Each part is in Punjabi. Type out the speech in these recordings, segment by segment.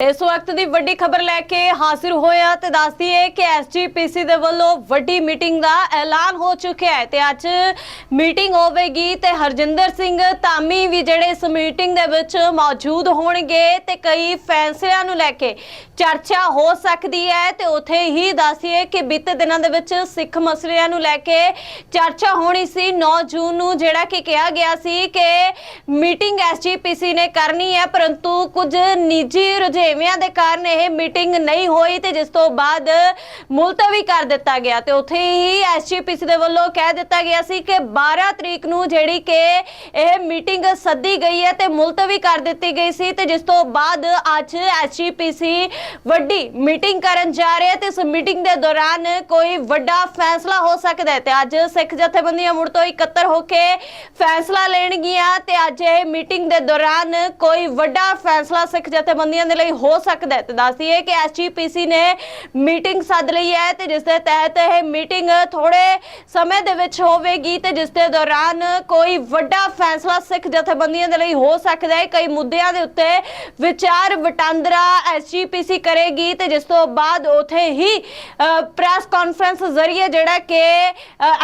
ਇਸ ਵਕਤ ਦੀ ਵੱਡੀ ਖਬਰ ਲੈ ਕੇ ਹਾਜ਼ਰ ਹੋਇਆ ਤੇ ਦੱਸਦੀ ਹੈ ਕਿ ਐਸਜੀਪੀਸੀ ਦੇ ਵੱਲੋਂ ਵੱਡੀ ਮੀਟਿੰਗ ਦਾ ਐਲਾਨ ਹੋ ਚੁੱਕਿਆ ਹੈ ਤੇ ਅੱਜ ਮੀਟਿੰਗ ਹੋਵੇਗੀ ਤੇ ਹਰਜਿੰਦਰ ਸਿੰਘ ਧਾਮੀ ਵੀ ਜਿਹੜੇ ਇਸ ਮੀਟਿੰਗ ਦੇ ਵਿੱਚ ਮੌਜੂਦ ਹੋਣਗੇ ਤੇ ਕਈ ਫੈਸਲਿਆਂ ਨੂੰ ਲੈ ਕੇ ਚਰਚਾ ਹੋ ਸਕਦੀ ਹੈ ਤੇ ਉਥੇ ਹੀ ਦੱਸੀਏ ਕਿ ਬੀਤੇ ਦਿਨਾਂ ਦੇ ਵਿੱਚ ਸਿੱਖ ਮਸਲਿਆਂ ਨੂੰ ਲੈ ਕੇ ਚਰਚਾ ਹੋਣੀ ਸੀ। 9 ਜੂਨ ਨੂੰ ਜਿਹੜਾ ਕਿ ਕਿਹਾ ਗਿਆ ਸੀ ਕਿ ਮੀਟਿੰਗ ਐਸਜੀਪੀਸੀ ਨੇ ਕਰਨੀ ਹੈ, ਪਰੰਤੂ ਕੁਝ ਨਿੱਜੀ ਰੁਝੇਵਿਆਂ ਦੇ ਕਾਰਨ ਇਹ ਮੀਟਿੰਗ ਨਹੀਂ ਹੋਈ ਤੇ ਜਿਸ ਤੋਂ ਬਾਅਦ ਮੁਲਤਵੀ ਕਰ ਦਿੱਤਾ ਗਿਆ ਤੇ ਉੱਥੇ ਹੀ ਐਸਜੀਪੀਸੀ ਦੇ ਵੱਲੋਂ ਕਹਿ ਦਿੱਤਾ ਗਿਆ ਸੀ ਕਿ 12 ਤਰੀਕ ਨੂੰ ਜਿਹੜੀ ਕਿ ਇਹ ਮੀਟਿੰਗ ਸੱਦੀ ਗਈ ਹੈ ਤੇ ਮੁਲਤਵੀ ਕਰ ਦਿੱਤੀ ਗਈ ਸੀ ਤੇ ਜਿਸ ਤੋਂ ਬਾਅਦ ਅੱਜ ਐਸਜੀਪੀਸੀ ਵੱਡੀ ਮੀਟਿੰਗ ਕਰਨ ਜਾ ਰਿਹਾ ਤੇ ਇਸ ਮੀਟਿੰਗ ਦੇ ਦੌਰਾਨ ਕੋਈ ਵੱਡਾ ਫੈਸਲਾ ਹੋ ਸਕਦਾ ਹੈ ਤੇ ਅੱਜ ਸਿੱਖ ਜਥੇਬੰਦੀਆਂ ਮੁੜ ਤੋਂ ਇਕੱਤਰ ਹੋ ਕੇ ਫੈਸਲਾ ਲੈਣਗੀਆਂ ਤੇ ਅੱਜ ਇਹ ਮੀਟਿੰਗ ਦੇ ਦੌਰਾਨ ਕੋਈ ਵੱਡਾ ਫੈਸਲਾ ਸਿੱਖ ਜਥੇਬੰਦੀਆਂ ਦੇ ਲਈ ਹੋ ਸਕਦਾ ਹੈ। ਤੇ ਦੱਸਦੀਏ ਕਿ ਐਸਜੀਪੀਸੀ ਨੇ ਮੀਟਿੰਗ ਸੱਦ ਲਈ ਹੈ ਤੇ ਜਿਸ ਦੇ ਤਹਿਤ ਇਹ ਮੀਟਿੰਗ ਥੋੜੇ ਸਮੇਂ ਦੇ ਵਿੱਚ ਹੋਵੇਗੀ ਤੇ ਜਿਸ ਦੇ ਦੌਰਾਨ ਕੋਈ ਵੱਡਾ ਫੈਸਲਾ ਸਿੱਖ ਜਥੇਬੰਦੀਆਂ ਦੇ ਲਈ ਹੋ ਸਕਦਾ ਹੈ। ਕਈ ਮੁੱਦਿਆਂ ਦੇ ਉੱਤੇ ਵਿਚਾਰ ਵਟਾਂਦਰਾ ਐਸਜੀਪੀਸੀ ਕਰੇਗੀ ਤੇ ਜਿਸ ਤੋਂ ਬਾਅਦ ਉਥੇ ਹੀ ਪ੍ਰੈਸ ਕਾਨਫਰੰਸ ਜ਼ਰੀਏ ਜਿਹੜਾ ਕਿ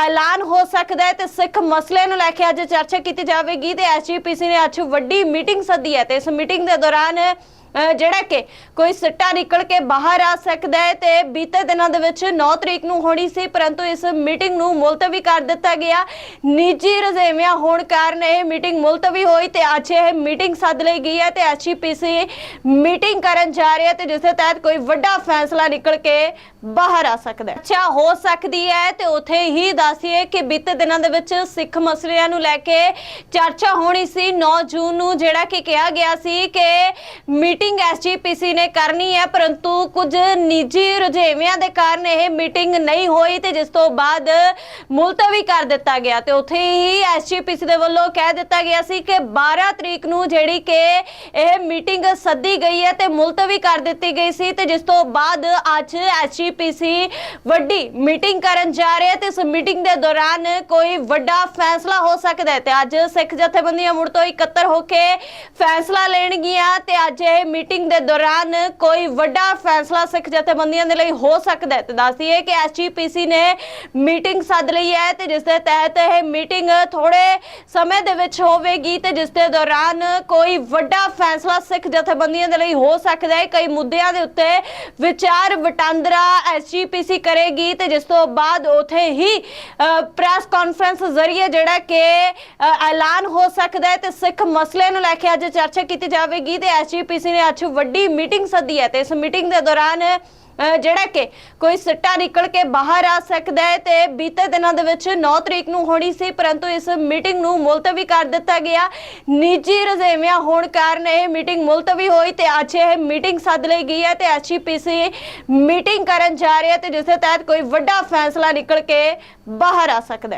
ਐਲਾਨ ਹੋ ਸਕਦਾ ਹੈ ਤੇ ਸਿੱਖ ਮਸਲੇ ਨੂੰ ਲੈ ਕੇ ਅੱਜ ਚਰਚਾ ਕੀਤੀ ਜਾਵੇਗੀ ਤੇ ਐਸਜੀਪੀਸੀ ਨੇ ਅੱਜ ਵੱਡੀ ਮੀਟਿੰਗ ਸੱਦੀ ਹੈ ਤੇ ਇਸ ਮੀਟਿੰਗ ਦੇ ਦੌਰਾਨ ਅ, ਜਿਹੜਾ ਕਿ ਕੋਈ ਸਿੱਟਾ ਨਿਕਲ ਕੇ ਬਾਹਰ ਆ ਸਕਦਾ ਹੈ ਤੇ ਬੀਤੇ ਦਿਨਾਂ ਦੇ ਵਿੱਚ 9 ਤਰੀਕ ਨੂੰ ਹੋਣੀ ਸੀ ਪਰੰਤੂ ਇਸ ਮੀਟਿੰਗ ਨੂੰ ਮੁਲਤਵੀ ਕਰ ਦਿੱਤਾ ਗਿਆ। ਨਿੱਜੀ ਰਜ਼ੇਵਿਆਂ ਹੋਣ ਕਾਰਨ ਇਹ ਮੀਟਿੰਗ ਮੁਲਤਵੀ ਹੋਈ ਤੇ ਅੱਜ ਇਹ ਮੀਟਿੰਗ ਸੱਦ ਲਈ ਗਈ ਹੈ ਤੇ ਐਚਪੀਸੀ ਮੀਟਿੰਗ ਕਰਨ ਜਾ ਰਿਹਾ ਤੇ ਜਿਸ ਦੇ ਤਹਿਤ ਕੋਈ ਵੱਡਾ ਫੈਸਲਾ ਨਿਕਲ ਕੇ ਬਾਹਰ ਆ ਸਕਦਾ ਹੈ। ਅੱਛਾ ਹੋ ਸਕਦੀ ਹੈ ਤੇ ਉਥੇ ਹੀ ਦੱਸੀਏ ਕਿ ਬੀਤੇ ਦਿਨਾਂ ਦੇ ਵਿੱਚ ਸਿੱਖ ਮਸਲਿਆਂ ਨੂੰ ਲੈ ਕੇ ਚਰਚਾ ਹੋਣੀ ਸੀ। 9 ਜੂਨ ਨੂੰ ਜਿਹੜਾ ਕਿ ਕਿਹਾ ਗਿਆ ਸੀ ਕਿ ਮੀਟਿੰਗ ਐਸਜੀਪੀਸੀ ਨੇ ਕਰਨੀ ਹੈ, ਪਰੰਤੂ ਕੁਝ ਨਿੱਜੀ ਰੁਝੇਵਿਆਂ ਦੇ ਕਾਰਨ ਇਹ ਮੀਟਿੰਗ ਨਹੀਂ ਹੋਈ ਤੇ ਜਿਸ ਤੋਂ ਬਾਅਦ ਮੁਲਤਵੀ ਕਰ ਦਿੱਤਾ ਗਿਆ ਤੇ ਉੱਥੇ ਹੀ ਐਸਜੀਪੀਸੀ ਦੇ ਵੱਲੋਂ ਕਹਿ ਦਿੱਤਾ ਗਿਆ ਸੀ ਕਿ 12 ਤਰੀਕ ਨੂੰ ਜਿਹੜੀ ਕਿ ਇਹ ਮੀਟਿੰਗ ਸੱਦੀ ਗਈ ਹੈ ਤੇ ਮੁਲਤਵੀ ਕਰ ਦਿੱਤੀ ਗਈ ਸੀ ਤੇ ਜਿਸ ਤੋਂ ਬਾਅਦ ਅੱਜ ਐਸਜੀਪੀਸੀ ਵੱਡੀ ਮੀਟਿੰਗ ਕਰਨ ਜਾ ਰਿਹਾ ਤੇ ਇਸ ਮੀਟਿੰਗ ਦੇ ਦੌਰਾਨ ਕੋਈ ਵੱਡਾ ਫੈਸਲਾ ਹੋ ਸਕਦਾ ਹੈ ਤੇ ਅੱਜ ਸਿੱਖ ਜਥੇਬੰਦੀਆਂ ਮੁੜ ਤੋਂ ਇਕੱਤਰ ਹੋ ਕੇ ਫੈਸਲਾ ਲੈਣਗੀਆਂ ਤੇ ਅੱਜ ਇਹ ਮੀਟਿੰਗ ਦੇ ਦੌਰਾਨ ਕੋਈ ਵੱਡਾ ਫੈਸਲਾ ਸਿੱਖ ਜਥੇਬੰਦੀਆਂ ਦੇ ਲਈ ਹੋ ਸਕਦਾ ਹੈ। ਤੇ ਦੱਸਦੀਏ ਕਿ ਐਸਜੀਪੀਸੀ ਨੇ ਮੀਟਿੰਗ ਸੱਦ ਲਈ ਹੈ ਤੇ ਜਿਸ ਦੇ ਤਹਿਤ ਇਹ ਮੀਟਿੰਗ ਥੋੜੇ ਸਮੇਂ ਦੇ ਵਿੱਚ ਹੋਵੇਗੀ ਤੇ ਜਿਸ ਦੇ ਦੌਰਾਨ ਕੋਈ ਵੱਡਾ ਫੈਸਲਾ ਸਿੱਖ ਜਥੇਬੰਦੀਆਂ ਦੇ ਲਈ ਹੋ ਸਕਦਾ ਹੈ। ਕਈ ਮੁੱਦਿਆਂ ਦੇ ਉੱਤੇ ਵਿਚਾਰ ਵਟਾਂਦਰਾ ਐਸਜੀਪੀਸੀ ਕਰੇਗੀ ਤੇ ਜਿਸ ਤੋਂ ਬਾਅਦ ਉਥੇ ਹੀ ਪ੍ਰੈਸ ਕਾਨਫਰੰਸ ਜ਼ਰੀਏ ਜਿਹੜਾ ਕਿ ਐਲਾਨ ਹੋ ਸਕਦਾ ਹੈ ਤੇ ਸਿੱਖ ਮਸਲੇ ਨੂੰ ਲੈ ਕੇ ਅੱਜ ਚਰਚਾ ਕੀਤੀ ਜਾਵੇਗੀ ਤੇ ਐਸਜੀਪੀਸੀ ਨੇ ਅੱਜ ਵੱਡੀ ਮੀਟਿੰਗ ਸੱਦੀ ਹੈ ਤੇ ਇਸ ਮੀਟਿੰਗ ਦੇ ਦੌਰਾਨ ਅ, ਜਿਹੜਾ ਕਿ ਕੋਈ ਸਿੱਟਾ ਨਿਕਲ ਕੇ ਬਾਹਰ ਆ ਸਕਦਾ ਹੈ ਤੇ ਬੀਤੇ ਦਿਨਾਂ ਦੇ ਵਿੱਚ 9 ਤਰੀਕ ਨੂੰ ਹੋਣੀ ਸੀ ਪਰੰਤੂ ਇਸ ਮੀਟਿੰਗ ਨੂੰ ਮੁਲਤਵੀ ਕਰ ਦਿੱਤਾ ਗਿਆ। ਨਿੱਜੀ ਰਜ਼ੇਵਿਆਂ ਹੋਣ ਕਾਰਨ ਇਹ ਮੀਟਿੰਗ ਮੁਲਤਵੀ ਹੋਈ ਤੇ ਅੱਜ ਇਹ ਮੀਟਿੰਗ ਸੱਦ ਲਈ ਗਈ ਹੈ ਤੇ ਐਚਪੀਸੀ ਮੀਟਿੰਗ ਕਰਨ ਜਾ ਰਿਹਾ ਤੇ ਜਿਸ ਦੇ ਤਹਿਤ ਕੋਈ ਵੱਡਾ ਫੈਸਲਾ ਨਿਕਲ ਕੇ ਬਾਹਰ ਆ ਸਕਦਾ